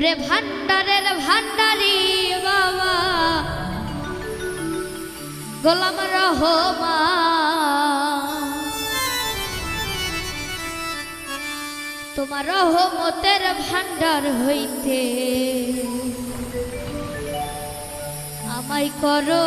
ওরে ভান্ডারের ভান্ডারি বাবা। গোলাম রহমা তোমার রহমতের ভান্ডার হইতে আমায় করো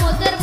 vamos de